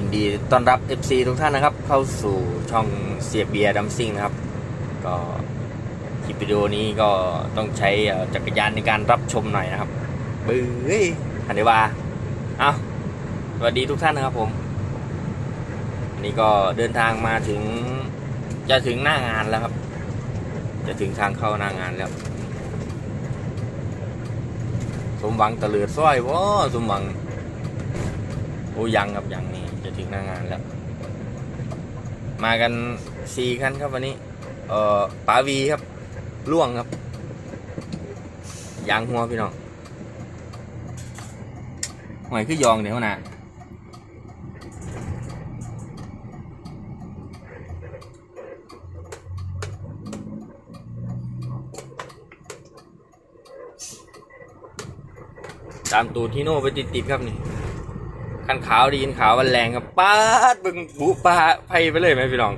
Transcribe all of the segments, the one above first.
ยินดีต้อนรับ FC ทุกท่านนะครับ เข้าสู่ช่องเสียเบียร์ดัมซิงนะครับ ก็คลิปวิดีโอนี้ก็ต้องใช้จักรยานในการรับชมหน่อยนะครับบื้ออันนี้ว่าเอาสวัสดีทุกท่านนะครับผมอันนี้ก็เดินทางมาถึง จะถึงหน้างานแล้วครับ จะถึงทางเข้าหน้างานแล้ว สมหวังตะเลือดสร้อยวะสมหวังโอ้ยังครับยังนี่ จะถึงหน้างานแล้ว มากันสี่คันครับวันนี้ เอ่อป๋าวีครับล่วงครับยางหัวพี่น้องหอยคือยองเดี๋ยวนะตามตูดที่โน่ไปติดๆครับนี่ คันขาวดีนขาววันแรงครับป้าดบึงบูปลาไพไปเลยไหมพี่น้อง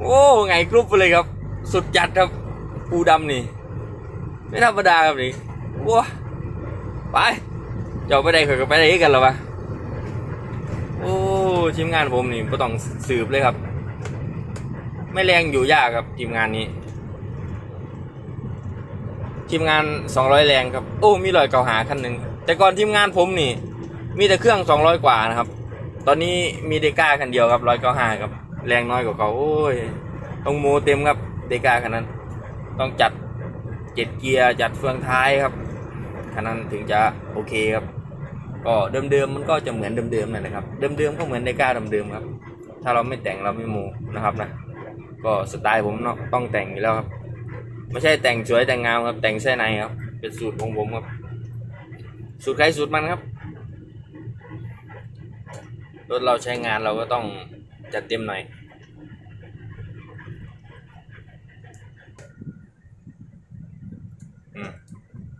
โอ้ไงกรุ๊ปไปเลยครับ สุดจัดครับปูดำนี่ ไม่ธรรมดาครับนี่ว้าไปจ้าไปได้เคยก็ไปได้กันแล้วะโอ้ทีมงานผมนี่ก็ต้องสืบเลยครับ ไม่แรงอยู่ยากครับทีมงานนี้ ทีมงาน 200 แรงครับ โอ้มีรอยเก่าหาคันหนึ่งแต่ก่อนทีมงานผมนี่ มีแต่เครื่อง200กว่านะครับ ตอนนี้มีเดก้าคันเดียวครับร้อยเก้าห้าครับ แรงน้อยกว่าเขาโอ้ยต้องโมเต็มครับเดก้าคันนั้น ต้องจัดเจ็ดเกียร์จัดเฟืองท้ายครับคันนั้นถึงจะโอเคครับ ก็เดิมๆมันก็จะเหมือนเดิมๆนั่นแหละครับเดิมๆก็เหมือนเดก้าเดิมๆครับ ถ้าเราไม่แต่งเราไม่โมนะครับนะก็สไตล์ผมเนาะต้องแต่งอยู่แล้วครับ ไม่ใช่แต่งสวยแต่งงามครับแต่งแค่ในครับ เป็นสูตรของผมครับ สูตรใครสูตรมันครับ รถเราใช้งานเราก็ต้องจัดเต็มหน่อย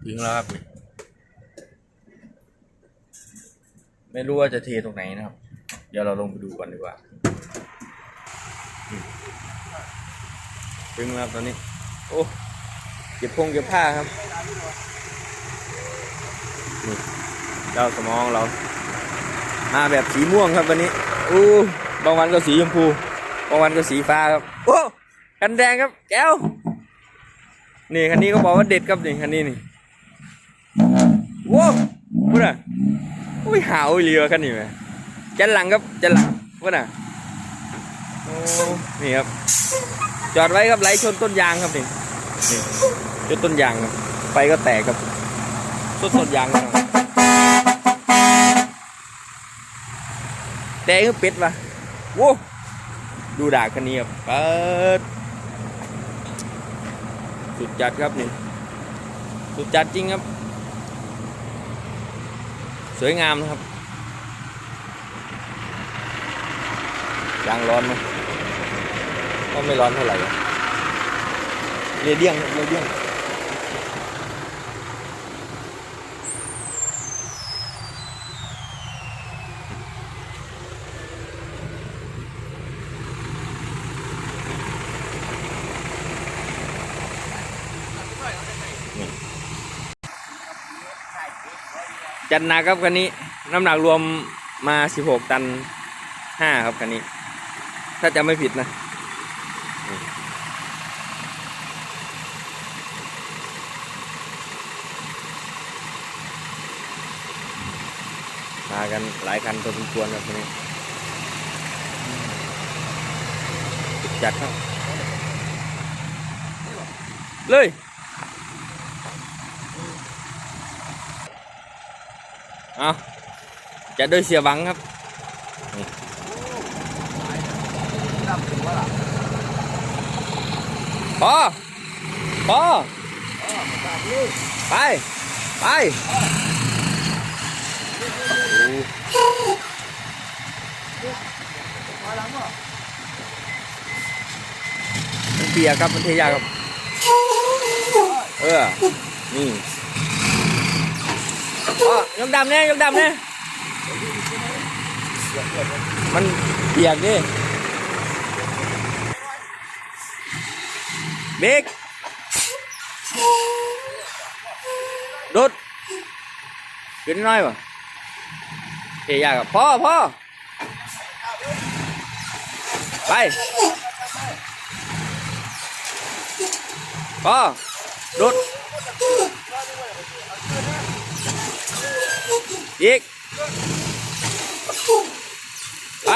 ถึงแล้วครับ ไม่รู้ว่าจะเทตรงไหนนะครับ เดี๋ยวเราลงไปดูก่อนดีกว่า ถึงแล้วครับตอนนี้ โอ้เก็บพงเก็บผ้าครับ นี่เจ้าสมองเรา มาแบบสีม่วงครับวันนี้อู้บางวันก็สีชมพูบางวันก็สีฟ้าครับโอ้กันแดงครับแก้วนี่คันนี้ก็บอกว่าเด็ดครับนี่คันนี้นี่ว้าวพูดอะอุ้ยหาวเรือคันนี้ไหมจันหลังครับจันหลังพูดอะโอ้นี่ครับ จอดไว้ครับไหลชนต้นยางครับนี่นี่ชนต้นยางครับไฟก็แตกครับต้นต้นยางครับ แดงก็เป็ดวะโว้ดูดากคันนี้ครับเปิดสุดจัดครับนี่สุดจัดจริงครับ สวยงามนะครับยางร้อนไหมก็ไม่ร้อนเท่าไหร่อะเรเดียงครับเรเดียง จัดหนักครับคันนี้ น้ำหนักรวมมา 16 ตัน 5 ครับคันนี้ ถ้าจะไม่ผิดนะ มากันหลายคันพอสมควรครับคันนี้ จัดครับ เลย เอาจะด้วยเสียบังครับพอพอไป ไปมันเปียกครับมันเทียากครับ เออ นี่ อ๋อยกดำเนี่ยยกดำเนี่ยมันเปียกดิเบรกโดดขึ้นน้อยป่ะเทียากครับพ่อพ่อไปก็ดุด อีก ไป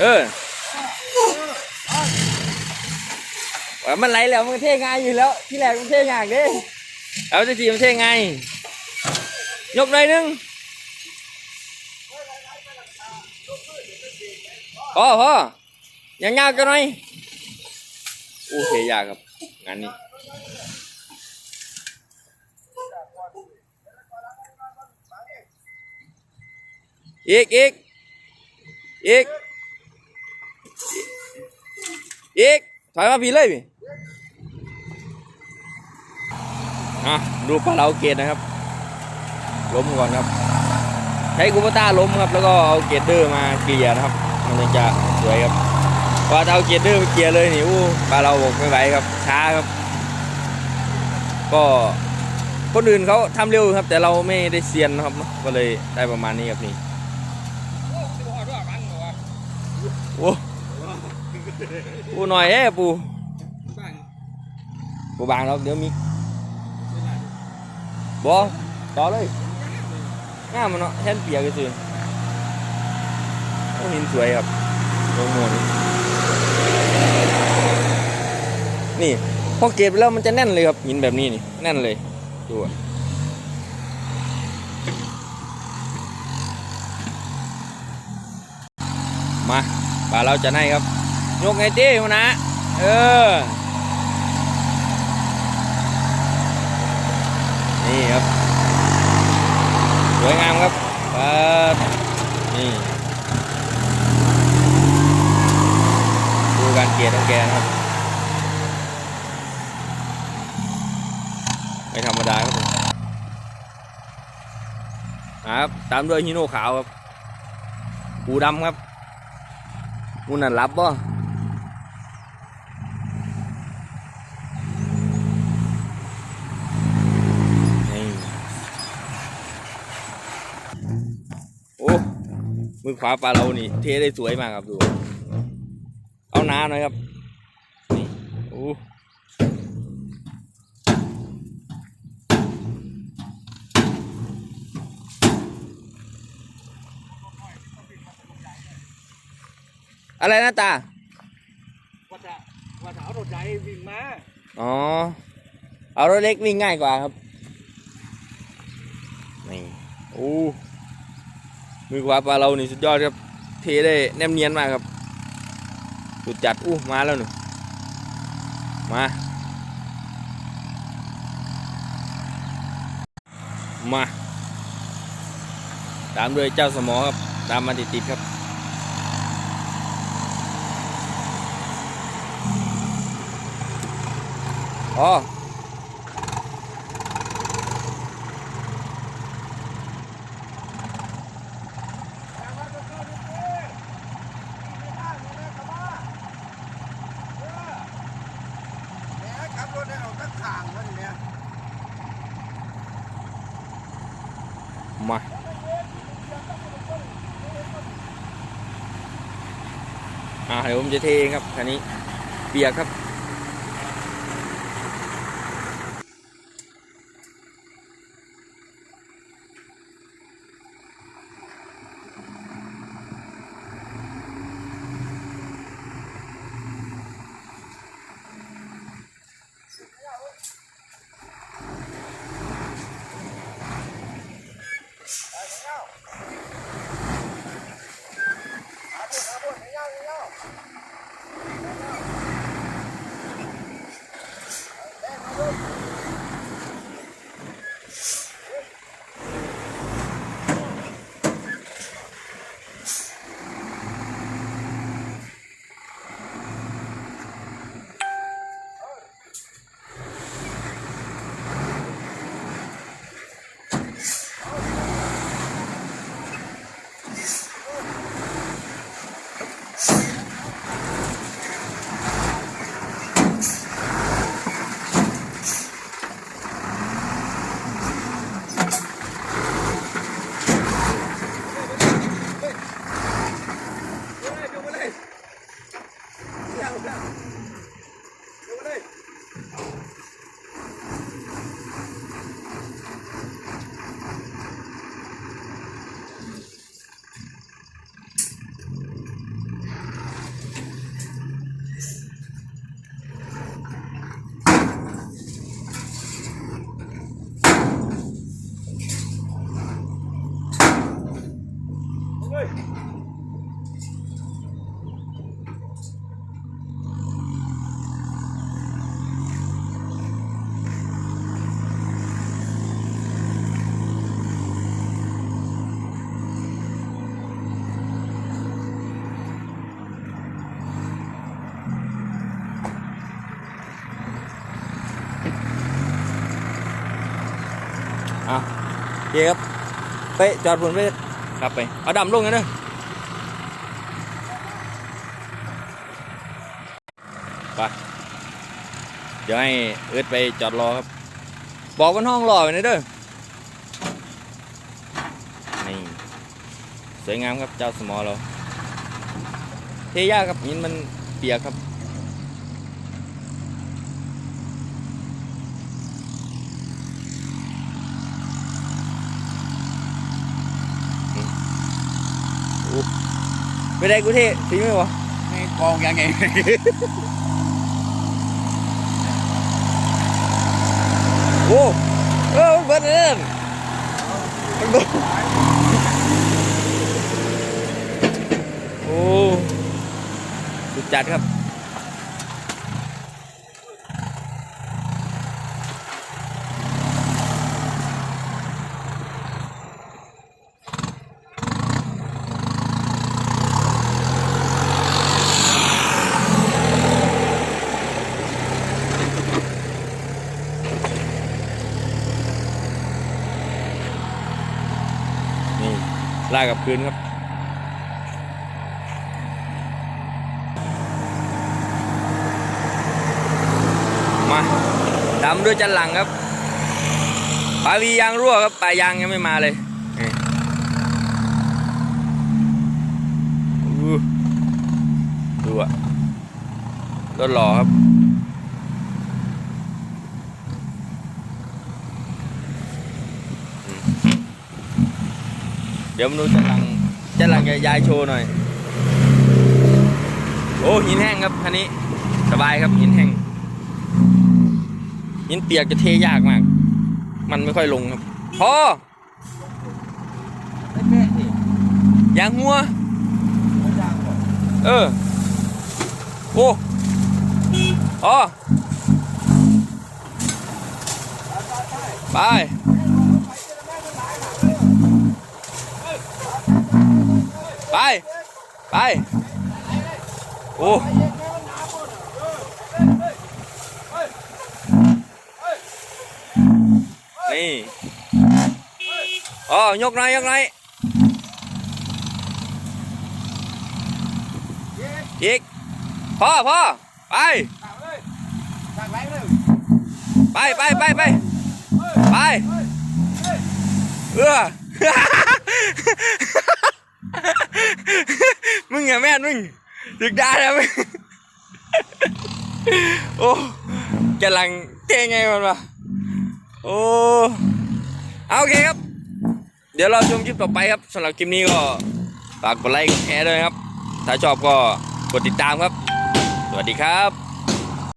เออมันไหลแล้วมันเท่ง่ายอยู่แล้ว ที่แรกมันเท่ยากเด้เอาจะทีมันเท่ง่ายยกหน่อยนึงพอพอยังยาวกันหน่อยโอ้เทยากครับงานนี้ อีกอีกอีกอีกถอยมาพี่เลยพี่อะดูปลาเราเกตนะครับ ล้มก่อนครับ ใช้กูปต้าล้มครับ แล้วก็เอาเกตเดอร์มาเกลี่ยนะครับ มันจะสวยครับพอเอาเกตเดอร์มาเกลี่ยเลยนี่อู้ปลาเราบอกไม่ไหวครับ ช้าครับ ก็คนอื่นเขาทำเร็วครับ แต่เราไม่ได้เซียนนะครับ ก็เลยได้ประมาณนี้ครับนี่ โอ้ปูหน่อยเอ้ปูปูบางแล้วเดี๋ยวมีบอต่อเลยง่ามันเนาะแท่นเปียกก็คือโอ้หินสวยครับลงหมดนี่พอเก็บแล้วมันจะแน่นเลยครับหินแบบนี้นี่แน่นเลยดูอะมา ปลาเราจะให้ครับ ยกไงเจ้มานะ เออ นี่ครับ สวยงามครับปลานี่ดูการเกลียดของแกนะครับ ไม่ธรรมดาครับผมครับ ตามด้วยฮิโน่ขาวครับปูดำครับ มูนั่นรับบ่นี่โอ้มือขวาปลาเรานี่ เทได้สวยมากครับดู เอาน้าหน่อยครับ นี่ โอ้ อะไรนะตา ว่าจะว่าจะเอารถใหญ่วิ่งมาอ๋อ เอารถเล็กวิ่งง่ายกว่าครับ นี่ โอ้ มือขวาปลาเรานี่สุดยอดครับ เทได้แนมเนียนมากครับ สุดจัด อู้ มาแล้วหนูมา มา ตามด้วยเจ้าสมอครับ ตามมาติดๆครับ อ๋อขับรถได้เอาตั้งข่างวะทีเนี้ยมาอ่าเดี๋ยวผมจะเทเองครับคันนี้เปียกครับ เคครับไปจอดบนไปกลับไปเอาดำลงกันเด้อไปเดี๋ยวให้เอิร์ดไปจอดรอครับ บอกบนห้องรอไปนะเด้อนี่สวยงามครับเจ้าสมอเราเทยากครับหินมันเปียกครับ ไม่ได้กูเทสีไม่วะนี่กองยังไงโอ้เออมันเบิดเลยมันเบิดโอ้สุดจัดครับ ลากกลับคืนครับมาดำด้วยจันหลังครับปลาวียางรั่วครับปลายางยังไม่มาเลยดูอะรถหล่อครับ เดี๋ยวมาดูจันหลังจันหลังยายโชว์หน่อย โอ้หินแห้งครับคันนี้ สบายครับหินแห้งหินเปียกจะเทยากมาก มันไม่ค่อยลงครับพอแค่นี่ยางหัวไม่ยากหรอกเออ โอ้พอไป ไป ไป โอ้นี่อ๋อยกหนยยกหนอีกพ่อพ่อไปไปไปไปไปไปเออ มึงอย่าแม่นมึงดึกได้แล้วมึงโอ้กำลังเท่ไงมันวะโอ้เอาโอเคครับ เดี๋ยวเราชมคลิปต่อไปครับสำหรับคลิปนี้ก็ฝากกดไลค์กดแชร์ด้วยครับ ถ้าชอบก็กดติดตามครับ สวัสดีครับ